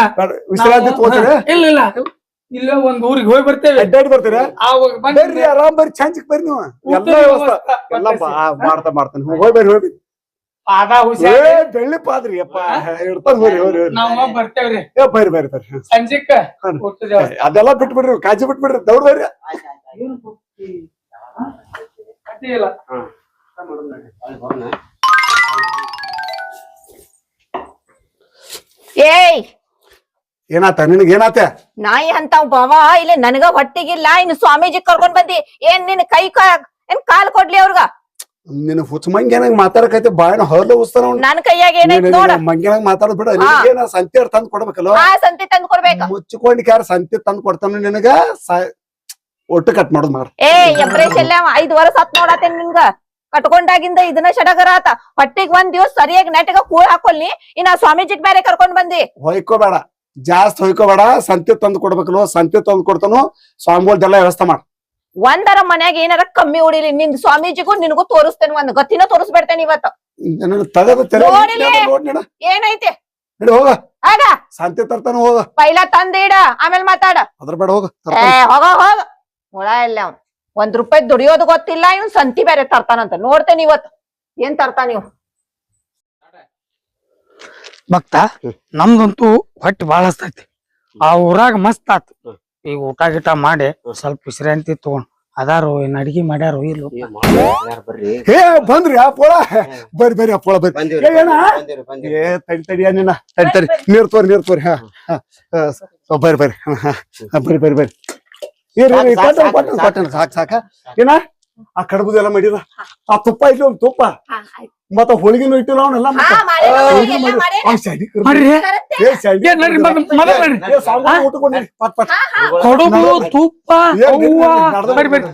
ವಿಶ್ರಾಂತಿ ತಗೋತೀರ? ಇಲ್ಲ ಇಲ್ಲ. ಇಲ್ಲ ಒಂದ್ ಊರಿಗೆ ಹೋಗಿ ಬರ್ತೇವೆ. ಅಡ್ಡಾಡಿ ಬರ್ತೀರ? ಆವಾಗ ಬರ್ರಿ ಆರಾಮ್ ಬರ್ರಿ ಚಂಚಕ್ ಬರ್ರಿ ನೀವು. ಎಲ್ಲ ವ್ಯವಸ್ಥೆ. ವ್ಯವಸ್ಥೆ. ಎಲ್ಲ ಮಾಡ್ತಾ ಮಾಡ್ತಾನೆ. ಹೋಗಿ ಬರ್ರಿ ಹೋಗಿ ಪಾದ ಏ ಹುಷಾರಿ ಬೆಳ್ಳಿ ಪಾದ್ರಿ ಅಪ್ಪ ಇರ್ತಾನ ಹೋರಿ ಹೋರಿ ಹೋರಿ ನಾವ್ ಬರ್ತೇವ್ರಿ. ಏ ಬರ್ರಿ ಬರ್ರಿ ಬರ್ರಿ. ಸಂಜಿಕ್ಕ ಹಾ. ಊಟದ ವ್ಯವಸ್ಥೆ. ಅದೆಲ್ಲ ಬಿಟ್ಟು ಬಿಡ್ರಿ ಕಾಜಿ ಬಿಟ್ಟು ಬಿಡ್ರಿ ದೌಡ್ ಬರ್ರಿ ಏಯ್! ಏನಾತ ನಿನಗೆ ಏನಾತ? ನಾಯಿ ಅಂತಾವ್ ಬಾವ ಇಲ್ಲಿ ನನಗ ಹೊಟ್ಟಿಗಿಲ್ಲ ಇನ್ನು ಸ್ವಾಮೀಜಿ ಕರ್ಕೊಂಡ್ ಬಂದಿ. ಏನ್ ನಿನ್ ಕೈ ಕಾ ಏನ್ ಕಾಲ್ ಕೊಡ್ಲಿ ಅವ್ರಗ? ನಿನ್ನ ಹುಚ್ಚ ಮಂಗ್ಯಾನಾಗ ಮಾತಾಡಕೈತೆ ಬಾಯಣ ಹೊರಲ ಉಸ್ತಾನ. ನನ್ ಕೈಯಾಗ ಏನೈತ್ ನೋಡ. ಮಂಗ್ಯಾನಂಗ್ ಮಾತಾಡೋದ್ ಬಿಡ. ನಿನಗೇನ ಸಂತೆ ತಂದ್ ಕೊಡ್ಬೇಕಲ್ಲ? ಆ ಸಂತಿ ತಂದ್ ಕೊಡ್ಬೇಕ. ಮುಚ್ಚಿಕೊಂಡ್ ಕ್ಯಾರ ಸಂತೆ ತಂದ್ ಕೊಡ್ತಾನ ನಿನಗ ಒಟ್ಟು ಕಟ್ ಮಾಡೋದ್ ಮಾಡ. ಏ ಎಂಬ್ರೇಶ್ ಎಲ್ಲ ಐದ್ ವರ್ಷ ಹತ್ ನೋಡತ್ತೇನ್ ನಿನ್ಗ ಕಟ್ಕೊಂಡಾಗಿಂದ ಇದನ್ನ ಶಡಗರ ಆತ. ಹೊಟ್ಟಿಗ್ ಒಂದ್ ದಿವ್ಸ ಸರಿಯಾಗಿ ನೆಟ್ಗ ಕೂಳ್ ಹಾಕೊಲ್ಲಿ ಇನ್ನ ಸ್ವಾಮೀಜಿಗ್ ಬೇರೆ ಕರ್ಕೊಂಡ್ ಬಂದಿ. ಹೊಯ್ಕೋಬೇಡ. ಜಾಸ್ತಿ ಹೊಯ್ಕೋಬೇಡ. ಸಂತೆ ತಂದ್ ಕೊಡ್ಬೇಕಲ್ಲ ಸಂತೆ ತಂದ್ ಕೊಡ್ತಾನು ಸ್ವಾಮಿಗಳ್ದೆಲ್ಲ ವ್ಯವಸ್ಥೆ ಮಾಡ. ಒಂದರ ಮನ್ಯಾಗ ಏನಾರ ಕಮ್ಮಿ ಉಡಿಲಿ ನಿನ್ ಸ್ವಾಮೀಜಿಗೂ ನಿನಗೂ ತೋರಿಸ್ತೇನೆ ಒಂದ್ ಗತಿನ ತೋರಿಸ್ಬಿಡ್ತೇನೆ ಇವತ್ತು. ನನ್ನ ತಗದ ತೆರೆ ನೋಡಿಲಿ. ನೋಡ್ ನೀನ. ಏನೈತಿ? ನಡಿ ಹೋಗ. ಆಗ? ಸಂತೆ ತರ್ತಾನ ಹೋಗ. ಪೈಲ ತಂದಿಡ ಆಮೇಲೆ ಮಾತಾಡ. ಅದ್ರ ಬೇಡ ಹೋಗ ಏ ಹೋಗ ಹೋಗ. ಮುಳ ಇಲ್ಲ ಅವ್ನ್. ಒಂದ್ ರೂಪಾಯಿ ದುಡಿಯೋದು ಗೊತ್ತಿಲ್ಲ ಇವ್ನ್ ಸಂತಿ ಬೇರೆ ತರ್ತಾನಂತ. ನೋಡ್ತೇನೆ ಇವತ್ತು. ಏನ್ ತರ್ತಾನ ಇವ್ ಭಕ್ತ ನಮ್ದಂತೂ ಹೊಟ್ಟೆ ಬಾಳ ಹಸ್ತೈತಿ. ಆ ಊರಾಗ ಮಸ್ತ್ ಆತು. ಈಗ ಊಟ ಗಿಟ ಮಾಡಿ ಸ್ವಲ್ಪ ವಿಶ್ರಾಂತಿ ತಗೊಂಡ್ ಅದಾರು ಏನ್ ಅಡಿಗೆ ಮಾಡ್ಯಾರು ಇಲ್ಲ. ಏ ಬಂದ್ರಿ ಆ ಪೋಳ? ಬರ್ರಿ ಬರ್ರಿ ಆ ಪೋಳ ಬರ್ರಿ. ಏ, ತಡಿ ತಡಿ ನಿನ್ನ ತಡಿ ತಡಿ. ನೀರ್ ತೋರಿ ನೀರ್ ತೋರಿ ಹಾ ಹಾ. ಹಾ, ಸ- ಬರ್ರಿ ಬರ್ರಿ. ಬರ್ರಿ ಬರ್ರಿ ಬರ್ರಿ. ಇರ್ರಿ ಸಾಕ್, ಕೊಟ್ಟನ್ ಕೊಟ್ಟನ್ ಸಾಕ್, ಸಾಕ ಏನ? ಆ ಕಡಬುದೆಲ್ಲ ಮಾಡಿರ? ಆ ತುಪ್ಪ ಇಟ್ಟು ಒಂದ್ ತುಪ್ಪ. ಹಾ, ಆಯ್ತ್. ಮತ್ತ ಹೋಳಿಗೆನು ಇಟ್ಟಿಲ್ಲ ಅವನೆಲ್ಲ ತುಪ್ಪ ಬರ್ರಿ ಬರ್ರಿ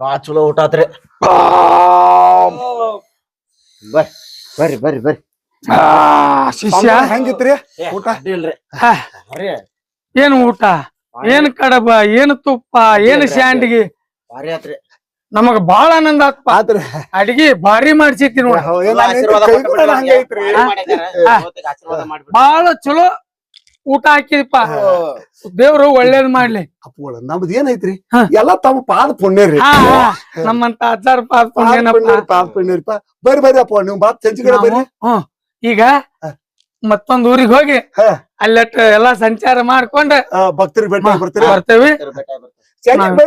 ಬಾಳ ಚಲೋ ಊಟ ಆತ್ರಿ. ಬರ್ರಿ ಬರ್ರಿ ಬರ್ರಿ ಬರ್ರಿ. ಆ, ಶಿಷ್ಯ. ಹೆಂಗಿತ್ರಿ? ಊಟ? ಏನ್ ಊಟ? ಏನ್ ಕಡಬ ಏನ್ ತುಪ್ಪ ಏನ್ ಸ್ಯಾಂಡ್ಗಿ ಭಾರಿ ಆತ್ರಿ. ನಮಗ ಬಾಳ ಆನಂದ ಆತ್ಪ. ಆತ್ರಿ. ಅಡಿಗೆ ಭಾರಿ ಮಾಡ್ಸಿತಿ ನೋಡ. ಬಾಳ ಚಲೋ ಊಟ ಹಾಕಿದಪ್ಪ ದೇವ್ರು ಒಳ್ಳೇದ್ ಮಾಡ್ಲಿ. ಅಪ್ಪುಗಳ ನಮ್ದು ಏನೈತ್ರಿ ಎಲ್ಲಾ ಎಲ್ಲ ತಮ್ಮ ಪಾದ ಪುಣ್ಯ ರೀ. ಹಾ ಹಾ. ನಮ್ಮಂತ ಅಜ್ಜಾರ ಪಾದ ಪುಣ್ಯ ಪಾದ ಪುಣ್ಯರಿಪ್ಪ. ಬರ್ರಿ ಬರ್ರಿ ಅಪ್ಪ ನೀವು ಬಾತ್ ಸಂಜೆ. ಈಗ. ಮತ್ತೊಂದ್ ಊರಿಗೆ ಹೋಗಿ ಹಾ. ಅಲ್ಲಟ್ ಎಲ್ಲಾ ಸಂಚಾರ ಮಾಡ್ಕೊಂಡ್ ಭಕ್ತರು ಭಕ್ತರಿಗೆ ಭೇಟಿ ಬರ್ತೀವಿ ಬರ್ತೀರಿ? ಬರ್ತೇವಿ. ಬರ್ರಿ. ಚಂಚಿ ನಾವ್-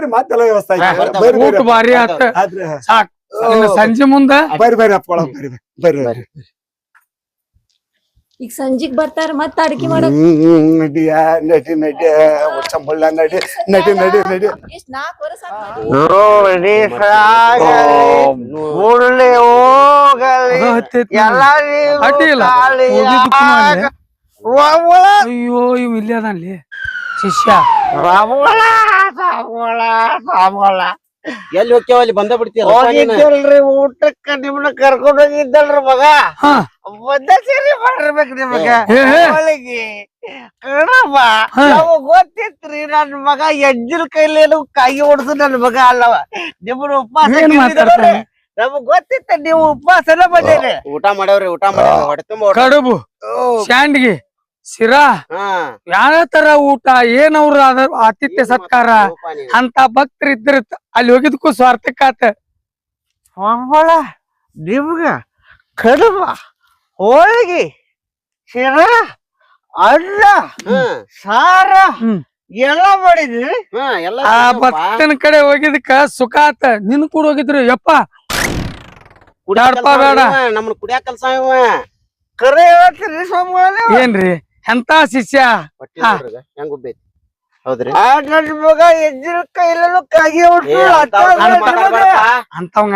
ವ್ಯವಸ್ಥೆ ಐತಿ. ಬರ್ರಿ ಊಟ ಬರ್ರಿ ಭಾರಿ ಆತ ಸಾಕ್. ಇನ್ನು ಸಂಜೆ ಮುಂದ ಬರ್ರಿ ಬರ್ರಿ ಅಪ್ಪಳ ಬರ್ರಿ ಬರ್ರಿ ಬರ್ರಿ ಈಗ ಸಂಜಿಗ್ ಬರ್ತಾರ ಮತ್ತ ಅಡ್ಗಿ ಮಾಡಕ್? ಹ್ಮ್ ನಡಿಯ ನಡಿ ನಡಿ ಚಂಬಳ್ಳ ನಡಿ ನಡಿ ನಡಿ ನಡಿ. ಎಷ್ಟ್ ನಾಲ್ಕು ವರ್ಷ ಆತ್ ನೋಡಿ ಹೋಗಲಿ ಅಡ್ಡಿ ಇಲ್ಲ. ರಾಮುಳ ಅಯ್ಯೋ ಇವ್ ಇಲ್ಲೇ ಅದಾನ್ಲಿ ಶಿಷ್ಯ. ರಾಮುಳ ರಾಮುಳ ರಾಮುಳ ಎಲ್ಲಿ ಹೋಗ್ತೇವ ಅಲ್ಲಿ ಬಂದ ಬಿಡ್ತೀಯ ಹೋಗಿದ್ದಲ್ರಿ ಊಟಕ್ಕ ನಿಮ್ನ ಕರ್ಕೊಂಡ್ ಹೋಗಿದ್ದಲ್ರಿ ಮಗ. ಹಾ. ಒಂದ ಸೇರಿ ಮಾಡಿರ್ಬೇಕು ನಿಮಗ. ಏ, ಏ. ಹೋಳಿಗೆ ಕಣಮ್ಮ ಹಾ. ನಮಗ್ ಗೊತ್ತಿತ್ರಿ ನನ್ ಮಗ ಎಜ್ಜಲ್ ಕೈಲೇನು ಕಾಯಿ ಹೊಡ್ಸು ನನ್ ಮಗ ಅಲ್ಲವ. ನಿಮ್ಮನ್ನ ಉಪವಾಸ ಏನ್ ಕೇಳಿದ್ರೆ ಮಾತಾಡ್ತಾನೆ ನಮಗ್ ಗೊತ್ತಿತ್ತ ನೀವು ಉಪವಾಸನ ಬಂದೇನೆ ಊಟ ಮಾಡ್ಯಾವ್ರಿ ಊಟ ಮಾಡ್ಯಾವ್ರಿ. ಹೊಟ್ಟೆ ತುಂಬ ಊಟ. ಕಡುಬು ಶಾಂಡ್ಗಿ ಶಿರಾ ಹಾ. ಯಾವ ತರ ಊಟ ಏನವ್ರ ಅದ ಆತಿಥ್ಯ ಸತ್ಕಾರ? ಅಂತ ಭಕ್ತರು ಇದ್ರ ಅಲ್ಲಿ ಹೋಗಿದ್ಕು ಸ್ವಾರ್ಥಕ್ಕಾತ ಹೊಂಗಳ ನಿಮ್ಗ ಕಡುಬ ಹೋಳಿಗೆ ಶಿರ ಅಲ್ಲ ಸಾರ ಎಲ್ಲ ಮಾಡಿದ್ರಿ ಹಾ ಎಲ್ಲ ಆ ಭಕ್ತನ ಕಡೆ ಹೋಗಿದ್ಕ ಸುಖ ಆತ. ನಿನ್ ಕೂಡ ಹೋಗಿದ್ರು ಯಪ್ಪ. ಬೇಡ. ನಮ್ಮನ್ ಕುಡಿಯಾಕ ಕೆಲಸ ಇವ. ಕರೆ ಹೇಳ್ತೀರಿ ಏನ್ರಿ? ಎಂತ ಶಿಷ್ಯ? ಹೆಂಗ್ ಉಬ್ಬೈತಿ? ಹೌದ್ರಿ? ಆ ನನ್ ಮಗ ಕಾಗಿ ಅಂತಾವ್.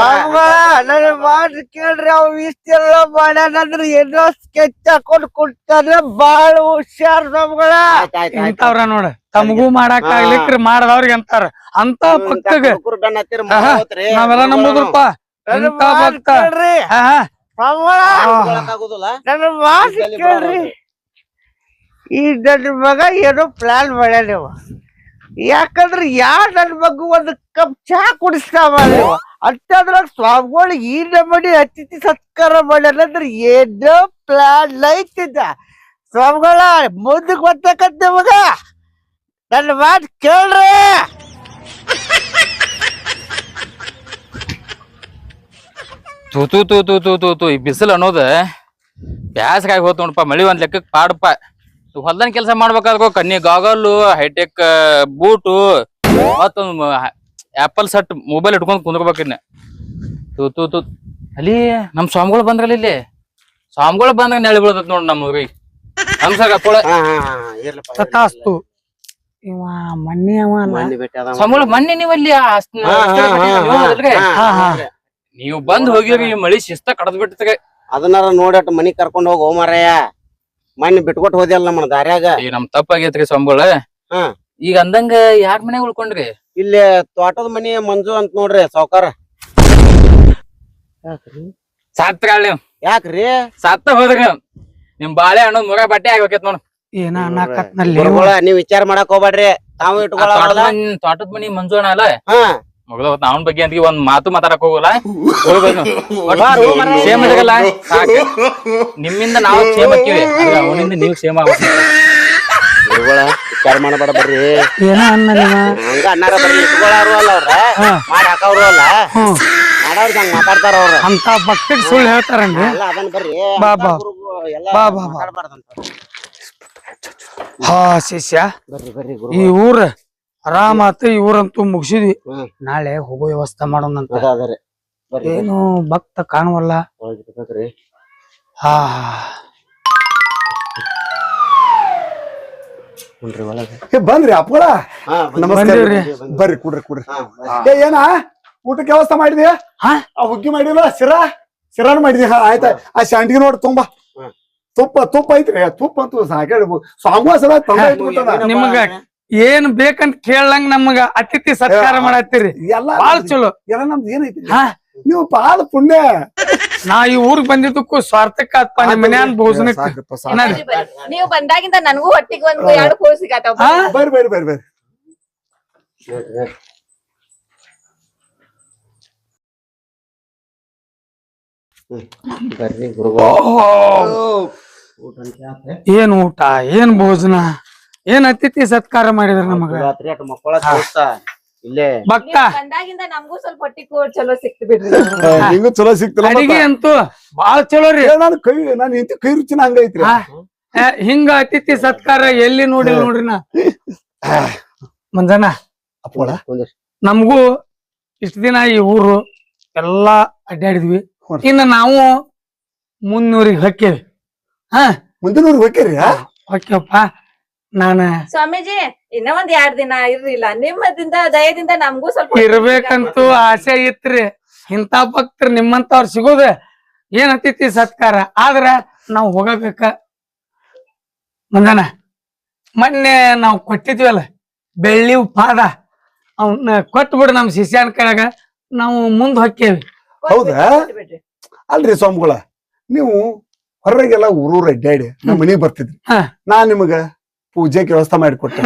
ರಾಮ ಕೇಳ್ರಿ ಅವ್ ಇಷ್ಟೆಲ್ಲ ಮಾಡ್ಯಾನಂದ್ರೆ ಏನೋ ಸ್ಕೆಚ್ ಹಾಕೊಂಡ್ ಕೊಡ್ತಾನೆ ಬಾಳ ಹುಷಾರ್ ನಮ್ಗಳ. ಇಂತವ್ರ ನೋಡ. ತಮಗೂ ಮಾಡಾಕ ಆಗ್ಲಿಕ್ರಿ ಮಾಡದವ್ರಿಗೆ ಅಂತಾರ. ಅಂತ ಪಕ್ಕ ಭಕ್ತಗ. ನಾವೆಲ್ಲ ನಂಬುದ್ರಪ್ಪ. ಭಕ್ತ. ಹಾ ನನ್ನ ಮಾತು ಕೇಳ್ರಿ. ಈ ನನ್ನ ಮಗ ಏನೋ ಪ್ಲಾನ್ ಇವ. ಯಾಕಂದ್ರೆ ಯಾರ ನನ್ ಮಗು ಒಂದು ಕಪ್ ಚಹಾ ಕುಡಿಸ್ತಾವ ನೀವು ಸ್ವಾಮಿಗಳು ಈ ನಮ್ಮಡಿ ಅತಿಥಿ ಸತ್ಕಾರ ಮಾಡ್ಯಾನಂದ್ರೆ ಏನೋ ಪ್ಲಾನ್ ಲೈತಿದ್ದ ಸ್ವಾಮಿಗಳ ಮುಂದಕ್ಕೆ ಬರ್ತಕ್ಕಂತ ಮಗ. ನನ್ನ ಮಾತು ಕೇಳ್ರಿ. ತೂ ತೂ ತೂ ತೂ ತೂ ತೂ ತೂ ಈ ಬಿಸಿಲು ಅನ್ನೋದ ಬ್ಯಾಸಗಾಗಿ ಹೋತ್ ನೋಡಪ್ಪ ಮಳಿ ಒಂದ್ ಲೆಕ್ಕಕ್ ಪಾಡಪ್ಪ ಹೊಲ್ದನ್ ಕೆಲಸ ಮಾಡ್ಬೇಕಾದ್ಕೋ ಕಣ್ಣಿ ಗಾಗಲ್ಲು ಹೈಟೆಕ್ ಬೂಟು ಮತ್ತೊಂದು ಆಪಲ್ ಸಟ್ ಮೊಬೈಲ್ ಇಟ್ಕೊಂಡ್ ಕುಂದ್ಕೋಬೇಕಿನ್ನ ತೂ ತೂ ತೂ. ಅಲ್ಲಿ ನಮ್ ಸ್ವಾಮಿಗಳು ಬಂದ್ರಲ್ಲ ಇಲ್ಲಿ? ಸ್ವಾಮಿಗಳು ಬಂದಾಗ ನೆಳಿ ಬೀಳ್ತೈತ್ ನೋಡ್ ನಮ್ಮ ಊರಿಗೆ. ಅಪ್ಪಳ ತಥಾಸ್ತು. ಇವ ಮೊನ್ನೆ ಅವ ಮಣ್ಣಿ ಬೆಟ್ಟ ಸ್ವಾಮಿಗಳು ಮೊನ್ನೆ ನೀವು ನೀವು ಬಂದ್ ಹೋಗಿರಿ ಈ ಮಳಿ ಶಿಸ್ತ ಕಡದ್ ಬಿಟ್ಟಿಗೆ ಅದನ್ನಾರ ನೋಡಟ್ ಮನಿ ಕರ್ಕೊಂಡ್ ಹೋಗೋ ಮಾರಾಯ ಮಣ್ಣಿ ಬಿಟ್ಕೊಟ್ ಹೋದ್ಯಲ್ಲ ನಮ್ಮ ದಾರ್ಯಾಗ. ಈ ನಮ್ ತಪ್ಪಾಗೈತ್ರಿ ಸ್ವಾಮಿಗಳ ಹಾ. ಈಗ ಅಂದಂಗ ಯಾರ್ ಮನೆ ಉಳ್ಕೊಂಡ್ರಿ? ಇಲ್ಲಿ ತೋಟದ ಮನಿ ಮಂಜು ಅಂತ ನೋಡ್ರಿ ಸಾವ್ಕಾರ. ಸಾತ್ರಾಳ್ ನೀವು. ಯಾಕ್ರಿ? ಸತ್ತ ಹೋದ್ರಿ. ನಿಮ್ ಬಾಳೆ ಹಣ್ಣು ಮುರ ಬಟ್ಟೆ ಆಗ್ಬೇಕೈತ್ ನೋಡ್. ಏನ ಅನ್ನಕತ್ನಲ್ಲಿ ಗುರುಗಳ ನೀವ್ ವಿಚಾರ ಮಾಡಕ್ ಹೋಗ್ಬೇಡ್ರಿ. ತಾವು ಆ ಇಟ್ಕೊಳ ತೋಟದ ಮನಿ- ತೋಟದ ಮನಿ ಮಂಜು ಅಣ್ಣ ಅಲ್ಲ. ಹಾ. ಮುಗ್ದ ಅವನ ಬಗ್ಗೆ ಅಂತ ಒಂದ್ ಮಾತು ಮಾತಾಡಕ್ ಹೋಗಲ್ಲ. ನಿಮ್ಮಿಂದ ನಾವು ಸೇಮ್ ಹಾಕಿವಿ ಅವನಿಂದ ನೀವು ಸೇಮ್ ವಿಚಾರ ಮಾಡಬೇಡ ಬರ್ರಿ. ಏನ ಅನ್ನಲ್ಲ ಹಂಗ ಅನ್ನಾರ ಬರ್ರಿ. ಇಟ್ಕೊಳಾರು ಅಲ್ಲ ಅವ್ರ. ಹಾ. ಮಾಡಿ ಹಾಕವ್ರು ಅಲ್ಲ. ಹ್ಮ್ ಮಾಡೋರ್ಗೆ ಹಂಗ ಮಾತಾಡ್ತಾರ ಅವ್ರ. ಅಂತ ಭಕ್ತಿಗ್ ಸುಳ್ಳು ಹೇಳ್ತಾರನ್ರಿ? ಅಲ್ಲ ಅದನ್ನ ಬರ್ರಿ. ಬಾ, ಬಾ. ಎಲ್ಲ ಬಾ, ಬಾ, ಬಾ. ಹಾ ಶಿಷ್ಯ. ಬರ್ರಿ ಬರ್ರಿ ಗುರು ಈ ಊರ ಆರಾಮ ಆತ ಈ ಊರಂತೂ ಮುಗಿಸಿದ್ವಿ ನಾಳೆ ಹೋಗೋ ವ್ಯವಸ್ಥೆ ಮಾಡೋಣ ಅಂತ. ಅದರಿ ಬರ್ರಿ ಬರ್ರಿ. ಏನು ಭಕ್ತ ಕಾಣವಲ್ಲ. ಹಾ. ಏ ಬಂದ್ರಿ ಅಪ್ಪಳ ನಮಸ್ಕಾರ. ಬರ್ರಿ ಕುಡ್ರಿ ಕುಡ್ರಿ. ಏ ಏನ? ಊಟಕ್ಕೆ ವ್ಯವಸ್ಥೆ ಮಾಡಿದ್ಯಾ? ಹಾ? ಆ ಹುಗ್ಗಿ ಮಾಡಿಲ್ಲ ಸಿರಾ ಸಿರಾನು ಮಾಡಿದ್ಯಾ? ಹಾ ಆಯ್ತಾ. ಆ ಶಾಂಡಿಗೆ ನೋಡಿ ತುಂಬಾ. ತುಪ್ಪ ತುಪ್ಪ ಐತ್ರಿ. ತುಪ್ಪ ಅಂತೂ ಸಾಕಾಡಿ ಸ್ವಾಮಿ ಸಲ ತಂದ ನಿಮಗ ಏನ್ ಬೇಕಂತ ಕೇಳಂಗ್ ನಮಗ ಅತಿಥಿ ಸತ್ಕಾರ ಮಾಡತ್ತೀರಿ. ಎಲ್ಲ ಬಾಳ ಚಲೋ. ಎಲ್ಲ ನಮ್ದು ಏನೈತಿ? ಹಾ. ನೀವು ಬಾಳ ಪುಣ್ಯ. ನಾ ಈ ಊರ್ಗ್ ಬಂದಿದ್ದಕ್ಕೂ ಸ್ವಾರ್ಥಕ್ಕ ಆತ್ಪ ನಿಮ್ ಮನ್ಯಾನ್ ಭೋಜನಕ್ಕ ಸಾಕಪ್ಪ, ಸಾಕು. ಏನಾದ್ರು? ನೀವ್ ಬಂದಾಗಿಂದ ನನಗೂ ಹೊಟ್ಟಿಗೆ ಒಂದು ಎರಡು ಕೋಳಿ ಸಿಗತ್ತಾವ ಹಾ? ಬರ್ರಿ. ಬರ್ರಿ ಬರ್ರಿ ಬರ್ರಿ ಬರ್ರಿ. ಗುರುಗಳು ಏನ್ ಊಟ? ಏನ್ ಭೋಜನ? ಏನ್ ಅತಿಥಿ ಸತ್ಕಾರ ಮಾಡಿದ್ರ ನಮಗ? ರಾತ್ರಿ ಅಟ್ ಮಕ್ಕಳ ದೋಸ್ತ ಇಲ್ಲೇ? ಭಕ್ತ? ಬಂದಾಗಿಂದ ನಮಗೂ ಸ್ವಲ್ಪ ಹೊಟ್ಟಿ ಕೋಳಿ ಚಲೋ ಸಿಕ್ತು ಬಿಡ್ರಿ. ಆ, ನಿಂಗೂ ಚಲೋ ಸಿಕ್ತಿಲ್ಲ ಅಡಿಗೆ ಅಂತೂ ಬಾಳ ಚಲೋ ರೀ. ನಾನು ಕೈ ನಾನು ಇಂತ ಕೈ ರುಚಿನ ಹಂಗೈತ್ರಿ. ಹಿಂಗ ಅತಿಥಿ ಸತ್ಕಾರ ಎಲ್ಲಿ ನೋಡಿಲ್ ನೋಡ್ರಿ ನಾ? ಮಂಜನ ಅಪ್ಪಳ? ನಮಗೂ ಇಷ್ಟ ದಿನ ಈ ಊರು ಎಲ್ಲಾ ಅಡ್ಡಾಡಿದ್ವಿ ಇನ್ನ ನಾವು ಮುನ್ನೂರಿಗೆ ಹೊಕ್ಕೇವಿ. ಹಾ. ಮುಂದಿನ ಊರಿಗೆ ಹೊಕ್ಕೇವಪ್ಪ. ನಾನ ಸ್ವಾಮೀಜಿ ಇನ್ನ ಒಂದ್ ಎರಡ್ ದಿನ ಇರ್ಲಿಲ್ಲ. ನಿಮ್ಮದಿಂದ ದಯದಿಂದ ನಮಗೂ ಸ್ವಲ್ಪ ಇರ್ಬೇಕಂತೂ ಆಸೆ ಇತ್ರಿ. ಇಂತ ಭಕ್ತರು ನಿಮ್ಮಂತವ್ರು ಸಿಗೋದ ಏನ್ ಅತಿಥಿ ಸತ್ಕಾರ? ಆದ್ರ ನಾವು ಹೋಗಬೇಕ. ಮುಂದನ ಮೊನ್ನೆ ನಾವು ಕೊಟ್ಟಿದ್ವಲ್ಲ ಬೆಳ್ಳಿ ಪಾದ ಅವನ್ನ ಕೊಟ್ಬಿಡು ನಮ್ ಶಿಷ್ಯನ ಕೆಳಗ ನಾವು ಮುಂದ್ ಹೊಕ್ಕೇವಿ. ಹೌದಾ? ಅಲ್ರಿ ಸ್ವಾಮಿಗಳ ನೀವು ಹೊರಗೆಲ್ಲ ಊರೂರ ಅಡ್ಡಾಡಿ ನಮ್ಮ ಮನೆಗೆ ಬರ್ತಿದ್ರಿ. ಹಾ. ನಾ ನಿಮಗ ಪೂಜೆಗೆ ವ್ಯವಸ್ಥೆ ಮಾಡಿಕೊಟ್ಟೆ.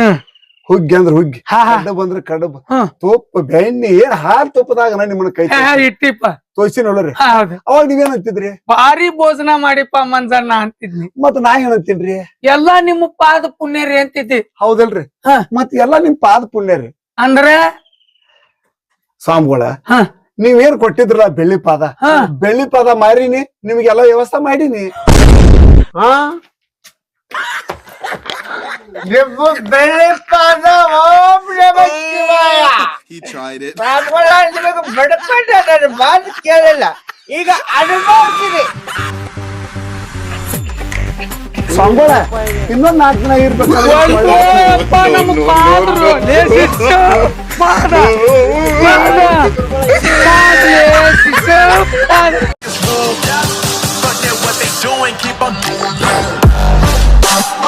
ಹುಗ್ಗಿ ಅಂದ್ರ ಹುಗ್ಗಿ ಕಡಬ್ ಅಂದ್ರ ಕಡಬ್. ತುಪ್ಪ ಬೆಣ್ಣೆ ಏನ್ ಹಾಲ್ ತುಪ್ಪದಾಗ ನಾ ನಿಮ್ಮನ್ನ ಕೈ ಇಟ್ಟಿಪ್ಪ. ತೋರಿಸಿ ನೋಡ್ರಿ. ಅವಾಗ ನೀವೇನ್ ಅಂತಿದ್ರಿ? ಭಾರಿ ಭೋಜನ ಮಾಡಿಪ್ಪ ನಾ ಅಂತಿದ್ನಿ. ಮತ್ ನಾ ಏನ್ ಅಂತೀನ್ರಿ? ಎಲ್ಲಾ ನಿಮ್ಮ ಪಾದ ಪುಣ್ಯರಿ ಅಂತಿದ್ದಿ. ಹೌದಲ್ರಿ. ಹಾ. ಮತ್ ಎಲ್ಲಾ ನಿಮ್ ಪಾದ ಪುಣ್ಯ ರೀ. ಅಂದ್ರೆ? ಸ್ವಾಮಿಗಳ ಹಾ. ನೀವೇನ್ ಕೊಟ್ಟಿದ್ರಲ್ಲ ಬೆಳ್ಳಿ ಪಾದ? ಹಾ. ಬೆಳ್ಳಿ ಪಾದ ಮಾರಿನಿ ನಿಮ್ಗೆಲ್ಲ ವ್ಯವಸ್ಥೆ ಮಾಡೀನಿ. ಹಾ. He tried it. ಬಡ್ಕೊಂಡ ನನ್ನ ಮಾತು ಕೇಳಿಲ್ಲ ಈಗ ಅನುಭವಿಸಿದೆ ಸಂಬಳ ಇನ್ನೊಂದು ನಾಲ್ಕು ದಿನ ಇರ್ಬೇಕು But they're what they doing, keep on doing.